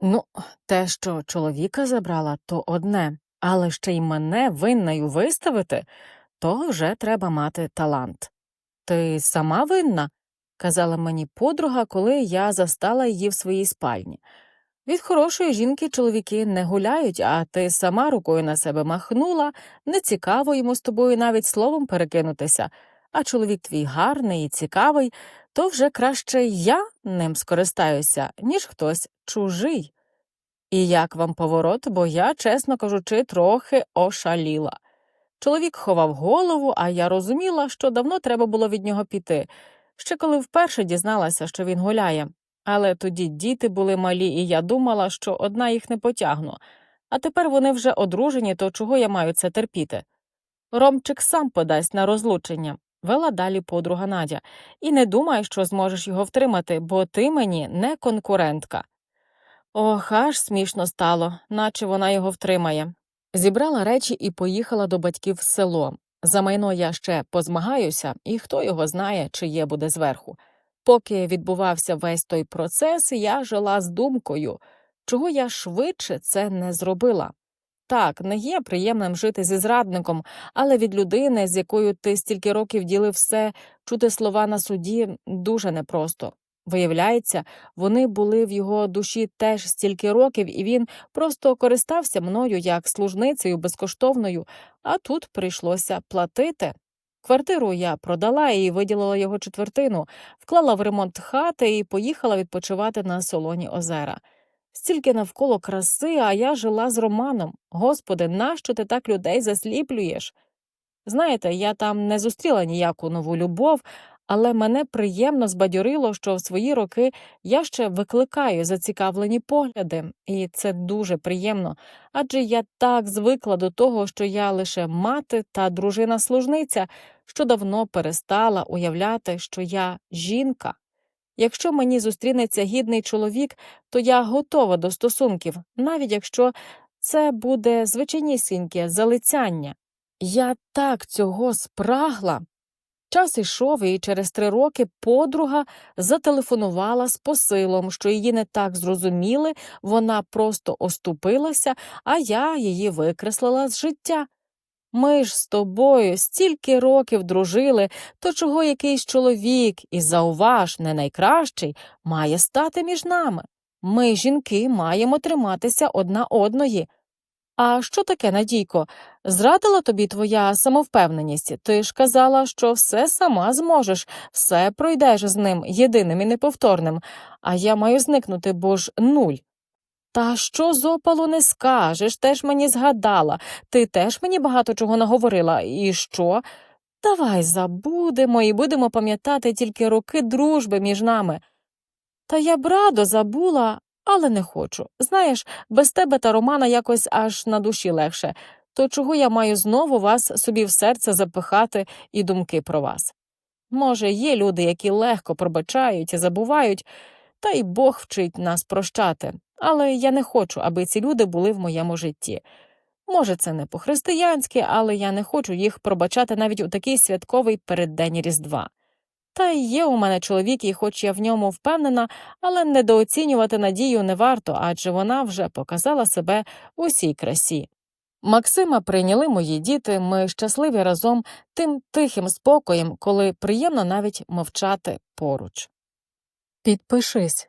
Ну, те, що чоловіка забрала, то одне, але ще й мене винною виставити, то вже треба мати талант. Ти сама винна? казала мені подруга, коли я застала її в своїй спальні. Від хорошої жінки чоловіки не гуляють, а ти сама рукою на себе махнула, не цікаво йому з тобою навіть словом перекинутися, а чоловік твій гарний і цікавий, то вже краще я ним скористаюся, ніж хтось чужий. І як вам поворот, бо я, чесно кажучи, трохи ошаліла. Чоловік ховав голову, а я розуміла, що давно треба було від нього піти, ще коли вперше дізналася, що він гуляє. Але тоді діти були малі, і я думала, що одна їх не потягну. А тепер вони вже одружені, то чого я маю це терпіти? Ромчик сам подасть на розлучення, вела далі подруга Надя, і не думай, що зможеш його втримати, бо ти мені не конкурентка. Ох, аж смішно стало, наче вона його втримає. Зібрала речі і поїхала до батьків в село. За майно я ще позмагаюся, і хто його знає, чи є буде зверху. Поки відбувався весь той процес, я жила з думкою, чого я швидше це не зробила. Так, не є приємним жити зі зрадником, але від людини, з якою ти стільки років ділив все, чути слова на суді дуже непросто. Виявляється, вони були в його душі теж стільки років, і він просто користався мною як служницею безкоштовною, а тут прийшлося платити. Квартиру я продала і виділила його четвертину, вклала в ремонт хати і поїхала відпочивати на солоні озера. Стільки навколо краси, а я жила з Романом. Господи, нащо ти так людей засліплюєш? Знаєте, я там не зустріла ніяку нову любов, але мене приємно збадьорило, що в свої роки я ще викликаю зацікавлені погляди, і це дуже приємно, адже я так звикла до того, що я лише мати та дружина-служниця, що давно перестала уявляти, що я жінка. Якщо мені зустрінеться гідний чоловік, то я готова до стосунків, навіть якщо це буде звичайнісіньке залицяння. Я так цього спрагла. Час ішов, і через три роки подруга зателефонувала з посилом, що її не так зрозуміли, вона просто оступилася, а я її викреслила з життя. Ми ж з тобою стільки років дружили, то чого якийсь чоловік, і зауваж, не найкращий, має стати між нами. Ми, жінки, маємо триматися одна одної. А що таке, Надійко? Зрадила тобі твоя самовпевненість? Ти ж казала, що все сама зможеш, все пройдеш з ним єдиним і неповторним, а я маю зникнути, бо ж нуль. Та що з опалу не скажеш, теж мені згадала, ти теж мені багато чого наговорила, і що? Давай забудемо і будемо пам'ятати тільки роки дружби між нами. Та я б радо забула, але не хочу. Знаєш, без тебе та Романа якось аж на душі легше, то чого я маю знову вас собі в серце запихати і думки про вас? Може, є люди, які легко пробачають і забувають, та й Бог вчить нас прощати, але я не хочу, аби ці люди були в моєму житті. Може, це не по-християнськи, але я не хочу їх пробачати навіть у такий святковий переддень Різдва. Та й є у мене чоловік, і хоч я в ньому впевнена, але недооцінювати надію не варто, адже вона вже показала себе у всій красі. Максима прийняли мої діти, ми щасливі разом тим тихим спокоєм, коли приємно навіть мовчати поруч. Підпишись,